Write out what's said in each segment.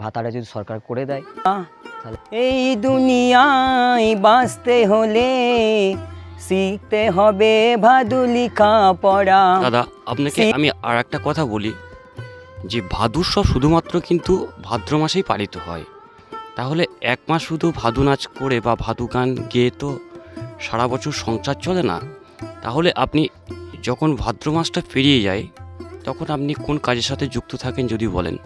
ভাতাটা যদি সরকার করে দেয় তাহলে এই দুনিয়ায় বাঁচতে হলে শিখতে হবে ভাদু লিখা পড়া। দাদা আপনাকে আমি আর একটা কথা বলি যে ভাদুরসব শুধুমাত্র কিন্তু ভাদ্র মাসেই পালিত হয়। তাহলে এক মাস শুধু ভাদু নাচ করে বা ভাদু গান গেয়ে তো সারা বছর সংসার চলে না? তাহলে আপনি যখন ভাদ্র মাসটা পেরিয়ে যায় তখন আপনি কোন কাজের সাথে যুক্ত থাকেন যদি বলেন?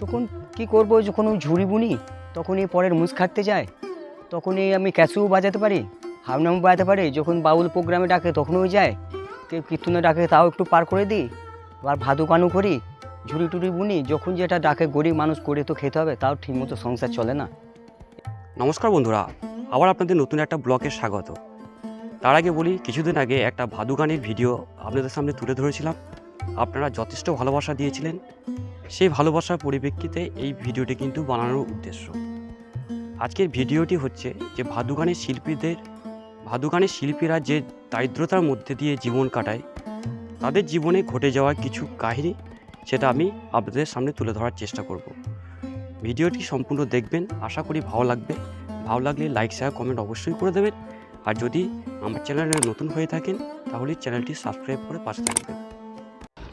তখন কি করব যখন ওই ঝুড়ি বুনি? তখনই পরের মুস খাটতে যায়। তখনই আমি ক্যাসিও বাজাতে পারি হারমোনিয়াম বাজাতে পারি। যখন বাউল প্রোগ্রামে ডাকে তখনও যায়। কেউ কীর্তনে ডাকে তাও একটু পার করে দিই। আবার ভাদু কানু করি, ঝুড়ি টুড়ি বুনি। যখন যেটা ডাকে গরিব মানুষ করে তো খেতে হবে, তাও ঠিকমতো সংসার চলে না। নমস্কার বন্ধুরা, আবার আপনাদের নতুন একটা ব্লগে স্বাগত। তার আগে বলি, কিছুদিন আগে একটা ভাদু গানের ভিডিও আপনাদের সামনে তুলে ধরেছিলাম। আপনারা যথেষ্ট ভালোবাসা দিয়েছিলেন। সেই ভালোবাসার পরিপ্রেক্ষিতে এই ভিডিওটি কিন্তু বানানোর উদ্দেশ্য। আজকের ভিডিওটি হচ্ছে যে ভাদু গানের শিল্পীদের ভাদু গানের শিল্পীরা যে দারিদ্রতার মধ্যে দিয়ে জীবন কাটায়, তাদের জীবনে ঘটে যাওয়া কিছু কাহিনী সেটা আমি আপনাদের সামনে তুলে ধরার চেষ্টা করব। ভিডিওটি সম্পূর্ণ দেখবেন, আশা করি ভালো লাগবে। ভালো লাগলে লাইক, শেয়ার, কমেন্ট অবশ্যই করে দেবেন। আর যদি আমার চ্যানেলে নতুন হয়ে থাকেন, তাহলে চ্যানেলটি সাবস্ক্রাইব করে পাশে থাকবেন।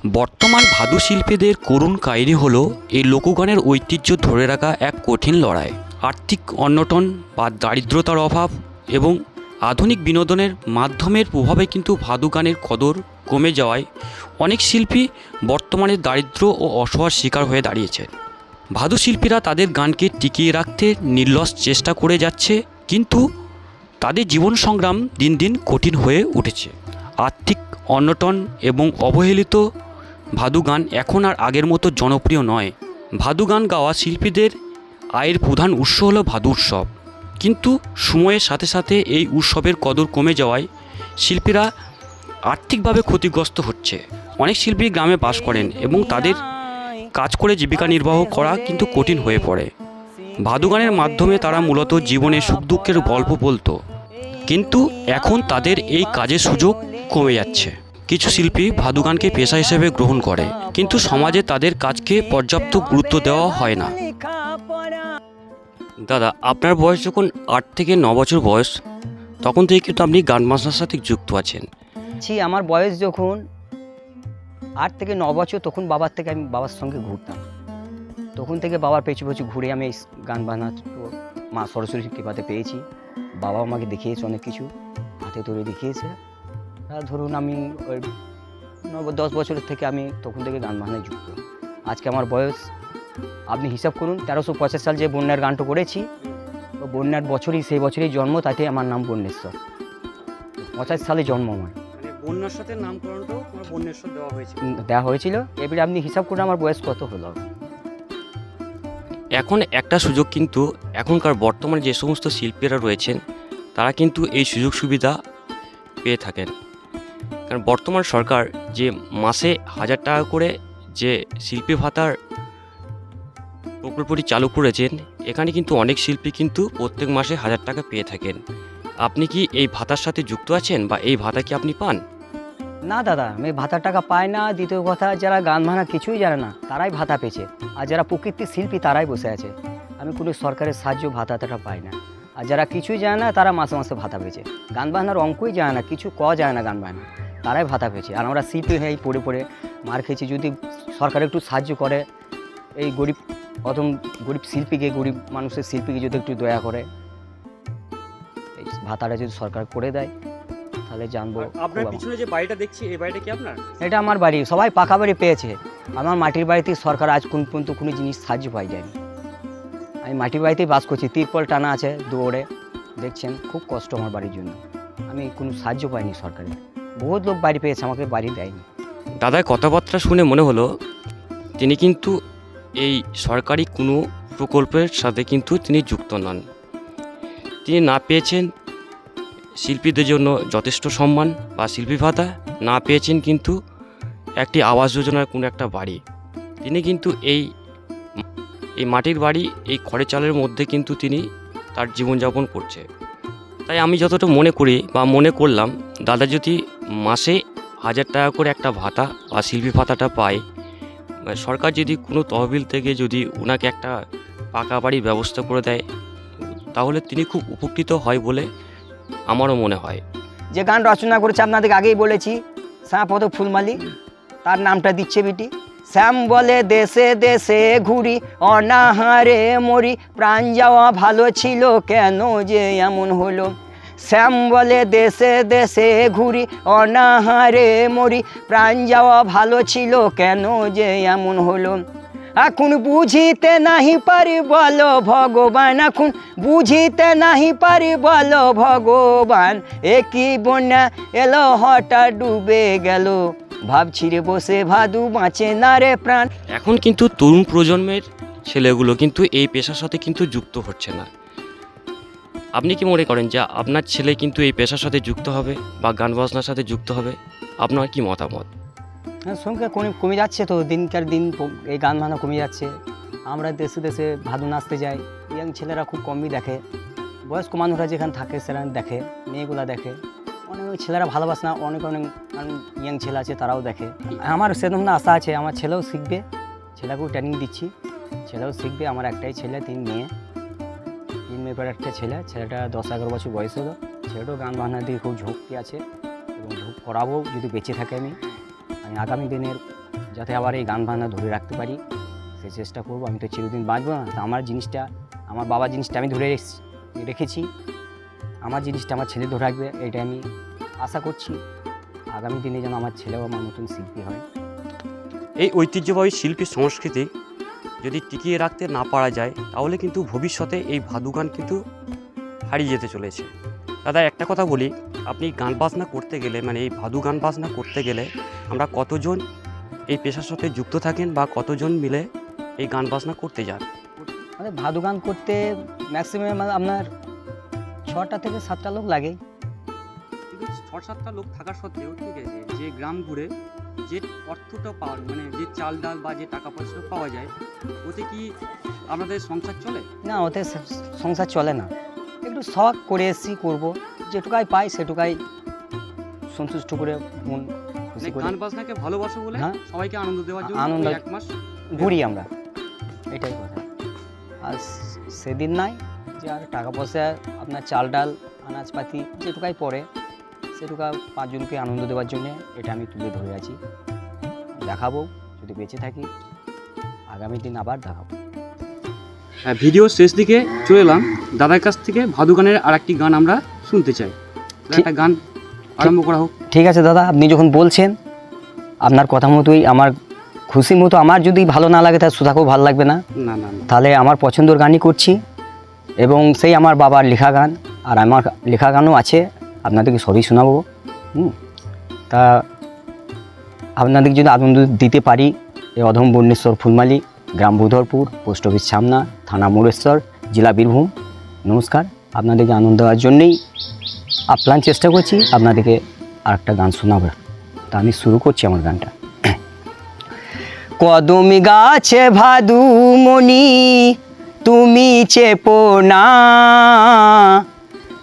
বর্তমান ভাদু শিল্পীদের করুণ কাহিনী হলো এই লোকগানের ঐতিহ্য ধরে রাখা এক কঠিন লড়াই। আর্থিক অন্যটন বা দারিদ্রতার অভাব এবং আধুনিক বিনোদনের মাধ্যমের প্রভাবে কিন্তু ভাদু গানের কদর কমে যাওয়ায় অনেক শিল্পী বর্তমানে দারিদ্র ও অসহায় শিকার হয়ে দাঁড়িয়েছে। ভাদু শিল্পীরা তাদের গানকে টিকিয়ে রাখতে নির্লস চেষ্টা করে যাচ্ছে, কিন্তু তাদের জীবন সংগ্রাম দিন দিন কঠিন হয়ে উঠেছে। আর্থিক অনটন এবং অবহেলিত ভাদু গান এখন আর আগের মতো জনপ্রিয় নয়। ভাদু গান গাওয়া শিল্পীদের আয়ের প্রধান উৎস হলো ভাদু উৎসব। কিন্তু সময়ের সাথে সাথে এই উৎসবের কদর কমে যাওয়ায় শিল্পীরা আর্থিকভাবে ক্ষতিগ্রস্ত হচ্ছে। অনেক শিল্পী গ্রামে বাস করেন এবং তাদের কাজ করে জীবিকা নির্বাহ করা কিন্তু কঠিন হয়ে পড়ে। ভাদু গানের মাধ্যমে তারা মূলত জীবনে সুখ দুঃখের গল্প বলতো। কিন্তু এখন তাদের এই কাজের সুযোগ কমে যাচ্ছে। কিছু শিল্পী ভাদু গানকে পেশা হিসেবে গ্রহণ করে, কিন্তু সমাজে তাদের কাজকে পর্যাপ্ত গুরুত্ব দেওয়া হয় না। দাদা, আপনার বয়স যখন আট থেকে ন বছর বয়স, তখন থেকে কিন্তু আপনি গান বাজনার সাথে যুক্ত আছেন। ছি, আমার বয়স যখন আট থেকে ন বছর, তখন বাবার থেকে আমি বাবার সঙ্গে ঘুরতাম। তখন থেকে বাবার পেছু পেছু ঘুরে আমি গান বাজনা মা সরস্বতী কৃপাতে পেয়েছি। বাবা আমাকে দেখিয়েছে অনেক কিছু, হাতে ধরে দেখিয়েছে। ধরুন আমি ওই ন দশ বছরের থেকে আমি তখন থেকে গান বাজনায় যুক্ত। আজকে আমার বয়স আপনি হিসাব করুন তেরোশো পঁচাশ সাল যে বন্যার গানটা করেছি তো বন্যার বছরই সেই বছরই জন্ম তাতে আমার নাম বন্যেশ্বর। পঁচাশ সালে জন্ম আমার। মানে বন্যার সাথে নামকরণটাও বন্যেশ্বর দেওয়া হয়েছে উম, দেওয়া হয়েছিল। এবারে আপনি হিসাব করুন আমার বয়স কত হলো। এখন একটা সুযোগ কিন্তু এখনকার বর্তমানে যে সমস্ত শিল্পীরা রয়েছেন তারা কিন্তু এই সুযোগ সুবিধা পেয়ে থাকেন। কারণ বর্তমান সরকার যে মাসে হাজার টাকা করে যে শিল্পী ভাতার প্রকল্পটি চালু করেছেন, এখানে কিন্তু অনেক শিল্পী কিন্তু প্রত্যেক মাসে হাজার টাকা পেয়ে থাকেন। আপনি কি এই ভাতার সাথে যুক্ত আছেন বা এই ভাতা কি আপনি পান? না দাদা, আমি ভাতার টাকা পাই না। দ্বিতীয় কথা, যারা গান ভাঙা কিছুই জানে না, তারাই ভাতা পেয়েছে। আর যারা প্রকৃতির শিল্পী, তারাই বসে আছে। আমি কোনো সরকারের সাহায্য ভাতাটা পাই না। আর যারা কিছুই জানে না, তারা মাসে মাসে ভাতা পেয়েছে। গান বাজনার অঙ্কই জানে না, কিছু ক যায় না গান বাজনা। তারাই ভাতা পেয়েছে। আর আমরা শিল্পী হয়ে পড়ে পড়ে মার খেয়েছি। যদি সরকার একটু সাহায্য করে এই গরিব প্রথম গরিব শিল্পীকে গরিব মানুষের শিল্পীকে যদি একটু দয়া করে এই ভাতাটা যদি সরকার করে দেয় তাহলে জানব আপনার পিছনে যে বাড়িটা দেখছি এই বাড়িটা কি আপনার? এটা আমার বাড়ি। সবাই পাকা বাড়ি পেয়েছে। আমার মাটির বাড়িতে সরকার আজ কোন পর্যন্ত কোনো জিনিস সাহায্য পাই যায়নি। আমি মাটির বাড়িতেই বাস করছি। তিরপল টানা আছে দৌড়ে। দেখছেন খুব কষ্ট আমার বাড়ির জন্য। আমি কোনো সাহায্য পাইনি সরকারের। বহুত লোক বাড়ি পেয়েছে, আমাকে বাড়ি দেয়নি। দাদার কথাবার্তা শুনে মনে হলো, তিনি কিন্তু এই সরকারি কোনো প্রকল্পের সাথে কিন্তু তিনি যুক্ত নন। তিনি না পেয়েছেন শিল্পীদের জন্য যথেষ্ট সম্মান বা শিল্পী ভাতা, না পেয়েছেন কিন্তু একটি আবাস যোজনার কোনো একটা বাড়ি। তিনি কিন্তু এই এই মাটির বাড়ি, এই খড়ের চালের মধ্যে কিন্তু তিনি তার জীবনযাপন করছে। তাই আমি যতটা মনে করি বা মনে করলাম, দাদা যদি মাসে হাজার টাকা করে একটা ভাতা বা শিল্পী ভাতাটা পায়। সরকার যদি কোনো তহবিল থেকে যদি ওনাকে একটা পাকা বাড়ির ব্যবস্থা করে দেয়, তাহলে তিনি খুব উপকৃত হয় বলে আমারও মনে হয়। যে গান রচনা করেছে আপনাদেরকে আগেই বলেছি, শ্যামপদ ফুলমালি, তার নামটা দিচ্ছে বিটি। শ্যাম বলে দেশে দেশে ঘুরি, অনাহারে মরি, প্রাণ যাওয়া ভালো ছিল কেন যে এমন হলো? শ্যাম বলে, দেশে দেশে ঘুরি, অনাহারে মরি। প্রাণ যাওয়া ভালো ছিল, কেন যে এমন হলো? এখন বুঝিতে নাহি পারি বলো ভগবান এখন বুঝিতে নাহি পারি বলো ভগবান। একই বন্যা এলো, হঠাৎ ডুবে গেল। ভাবছি রে বসে ভাদু বাঁচে না রে প্রাণ। এখন কিন্তু তরুণ প্রজন্মের ছেলেগুলো কিন্তু এই পেশার সাথে কিন্তু যুক্ত হচ্ছে না। আপনি কি মনে করেন যে আপনার ছেলে কিন্তু এই পেশার সাথে যুক্ত হবে বা গান বাজনার সাথে যুক্ত হবে? আপনার কি মতামত? হ্যাঁ সংখ্যা কমে কমে যাচ্ছে তো, দিনকার দিন এই গান বাজনা কমে যাচ্ছে। আমরা দেশে দেশে ভাদু নাচতে যাই ইয়াং ছেলেরা খুব কমই দেখে। বয়স্ক মানুষরা যেখানে থাকে সেখানে দেখে, মেয়েগুলা দেখে। অনেক ছেলেরা ভালোবাসে না, অনেক অনেক ইয়াং ছেলে আছে তারাও দেখে। আমার সেরকম আশা আছে, আমার ছেলেও শিখবে। ছেলেকেও ট্রেনিং দিচ্ছি। ছেলেও শিখবে, আমার একটাই ছেলে, তিন মেয়ে। তিন মেয়ে একটা ছেলে, ছেলেটা দশ এগারো বছর বয়স হলো। ছেলেটাও গান বাজনার দিকে খুব ঝোঁকটি আছে এবং ঝোঁক করাবো যদি বেঁচে থাকে আমি আমি আগামী দিনের যাতে আবার এই গান বাজনা ধরে রাখতে পারি, সে চেষ্টা করব। আমি তো চিরদিন বাঁচবো না। তো আমার জিনিসটা, আমার বাবার জিনিসটা আমি ধরে রেখেছি- আমার জিনিসটা আমার ছেলে ধরে রাখবে, এটা আমি আশা করছি। আগামী দিনে যেন আমার ছেলেও আমার মতন শিল্পী হয়। এই ঐতিহ্যবাহী শিল্পী সংস্কৃতি যদি টিকিয়ে রাখতে না পারা যায় তাহলে কিন্তু ভবিষ্যতে এই ভাদু গান কিন্তু হারিয়ে যেতে চলেছে। দাদা একটা কথা বলি আপনি গান বাজনা করতে গেলে মানে এই ভাদু গান বাজনা করতে গেলে আমরা কতজন এই পেশার সাথে যুক্ত থাকেন বা কতজন মিলে এই গান বাজনা করতে যান? মানে ভাদু গান করতে ম্যাক্সিমাম আপনার ছটা থেকে সাতটা লোক লাগে। ছ সাতটা লোক থাকা সত্ত্বেও ঠিক আছে যে গ্রাম ঘুরে যে অর্থটা পাওয়ার মানে যে চাল ডাল বা যে টাকা পয়সা পাওয়া যায় ওতে কি আমাদের সংসার চলে? না ওতে সংসার চলে না। একটু শখ করে এসছি করব যেটুকাই পাই সেটুকাই সন্তুষ্ট করে মন খুশি মানে করে। গান বাজনাকে ভালোবাসো বলে হ্যাঁ। সবাইকে আনন্দ দেওয়ার জন্য আনন্দ- এক মাস ঘুরি আমরা। এটাই কথা। আর সেদিন নাই যে আর টাকা পয়সা আপনার চাল ডাল আনাজপাতি যেটুকাই পড়ে সেটুকা পাঁচজনকে আনন্দ দেওয়ার জন্য এটা আমি তুলে ধরে আছি। দেখাবো যদি বেঁচে থাকি আগামী দিন আবার দেখাবো। হ্যাঁ ভিডিও শেষ দিকে চলে এলাম। দাদার কাছ থেকে ভাদু গানের আর একটি গান আমরা শুনতে চাই। একটা গান আরম্ভ করা হোক। ঠিক আছে দাদা আপনি যখন বলছেন আপনার কথা মতোই আমার খুশি মতো আমার যদি ভালো না লাগে তাহলে সুধাকেও ভালো লাগবে না। না না না। তাহলে আমার পছন্দের গানই করছি। এবং সেই আমার বাবার লেখা গান আর আমার লেখা গানও আছে। আপনাদেরকে সবই শোনাবো, হুম? তা আপনাদেরকে যদি আনন্দ দিতে পারি এই অধম বর্ণেশ্বর ফুলমালি, গ্রাম বুধরপুর পোস্ট অফিস সামনা, থানা মোরেশ্বর, জেলা বীরভূম। নমস্কার, আপনাদেরকে আনন্দ দেওয়ার জন্যেই আপ্রাণ চেষ্টা করছি আপনাদেরকে আর একটা গান শোনাবো তা আমি শুরু করছি আমার গানটা। কদমি গাছে ভাদু মনি তুমি চেপো না।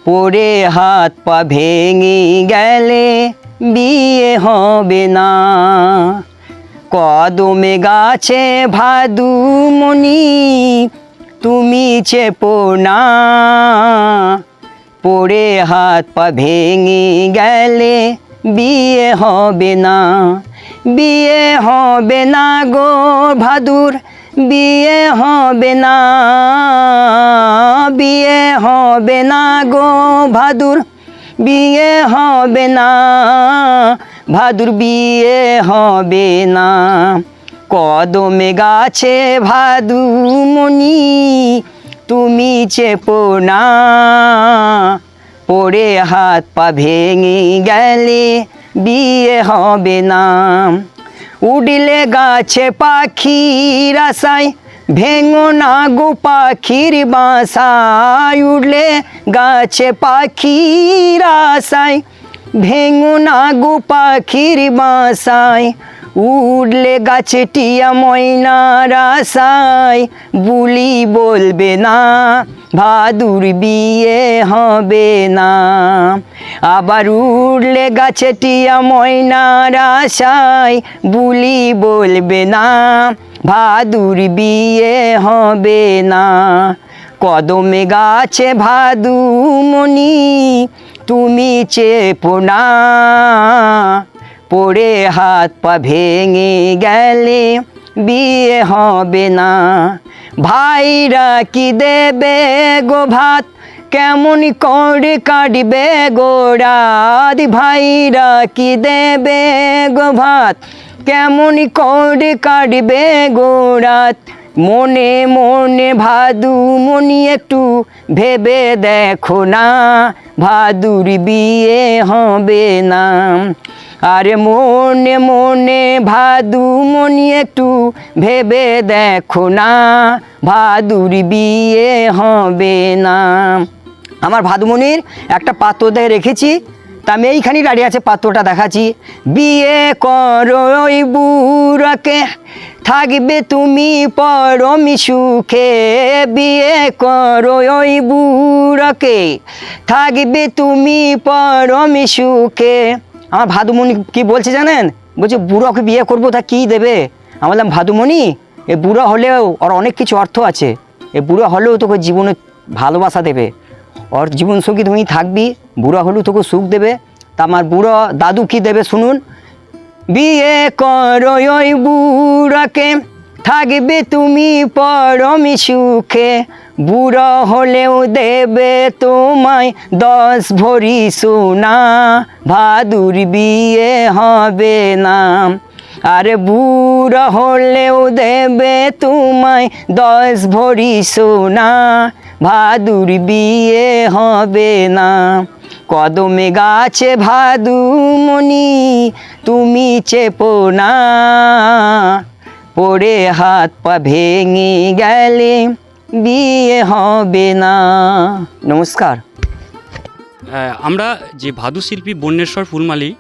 পড়ে হাত পা ভেঙে গেলে বিয়ে হবে না। কদমে গাছে ভাদু মনি, তুমি চেপো না। পড়ে হাত পা ভেঙে গেলে বিয়ে হবে না। বিয়ে হবে না গো ভাদুর বিয়ে হবে না, বিয়ে হবে না গো ভাদুর, বিয়ে হবে না, ভাদুর বিয়ে হবে না। কদমে গাছে ভাদু মনি তুমি চেপো না, পড়ে হাত পা ভেঙে গেলে বিয়ে হবে না। উড়লে গাছে পাখির আশায় ভেঙো না গো পাখির বাসায় উড়লে গাছে পাখির আশায় ভেঙো না গো পাখির বাসায় উড়লে গাছে টিয়া ময়নার আশায় বুলি বলবে না, ভাদুর বিয়ে হবে না। আবার উড়লে গাছে টিয়া ময়নার আশায় বুলি বলবে না, ভাদুর বিয়ে হবে না। কদমে গাছে ভাদু মনি তুমি চেপো না। পড়ে হাত পা ভেঙে গেলে বিয়ে হবে না। ভাইরা কি দেবে গো ভাত? কেমন করে কাটবে গো রাত? ভাইরা কি দেবে গো ভাত? কেমন করে কাটবে গো রাত? মনে মনে ভাদু মনি একটু ভেবে দেখো না। ভাদুর বিয়ে হবে না। আরে মনে মনে ভাদু মনি একটু ভেবে দেখো না, ভাদুর বিয়ে হবে না। আমার ভাদুমনির একটা পাত্র দিয়ে রেখেছি, তা আমি এইখানেই দাঁড়িয়ে আছে পাত্রটা দেখাচ্ছি। বিয়ে করো ওই বুড়াকে, থাকবে তুমি পরমি সুখে। বিয়ে করো ওই বুড়াকে, থাকবে তুমি পরমি সুখে। আমার ভাদুমণি কি বলছে জানেন? বলছে, বুড়োকে বিয়ে করব, তা কী দেবে? আমি বললাম, ভাদুমণি, এ বুড়ো হলেও ওর অনেক কিছু অর্থ আছে। এ বুড়ো হলেও তোকে জীবনে ভালোবাসা দেবে। ওর জীবনসঙ্গী তুমি থাকবি, বুড়ো হলেও তোকে সুখ দেবে। তা আমার বুড়ো দাদু কি দেবে শুনুন? বিয়ে করো ওই বুড়াকে থাকবে তুমি পরমি সুখে। বুড়ো হলেও দেবে তোমায় দশ ভরি সোনা। ভাদুর বিয়ে হবে না। আরে বুড়ো হলেও দেবে তোমায় দশ ভরি সোনা। ভাদুর বিয়ে হবে না। কদমে গাছে ভাদু মনি, তুমি চেপো না। পড়ে হাত পা ভেঙে গেলে বিয়ে হবে না। নমস্কার। হ্যাঁ, আমরা যে ভাদু শিল্পী বন্যেশ্বর ফুলমালি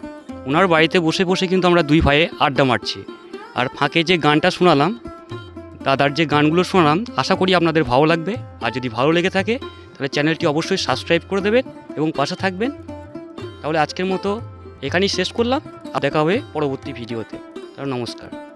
ওনার বাড়িতে বসে বসে কিন্তু আমরা দুই ভাইয়ে আড্ডা মারছি। আর ফাঁকে যে গানটা শোনালাম দাদার যে গানগুলো শোনালাম আশা করি আপনাদের ভালো লাগবে। আর যদি ভালো লেগে থাকে তাহলে চ্যানেলটি অবশ্যই সাবস্ক্রাইব করে দেবেন এবং পাশে থাকবেন। তাহলে আজকের মতো এখানেই শেষ করলাম। আর দেখা হবে পরবর্তী ভিডিওতে। নমস্কার।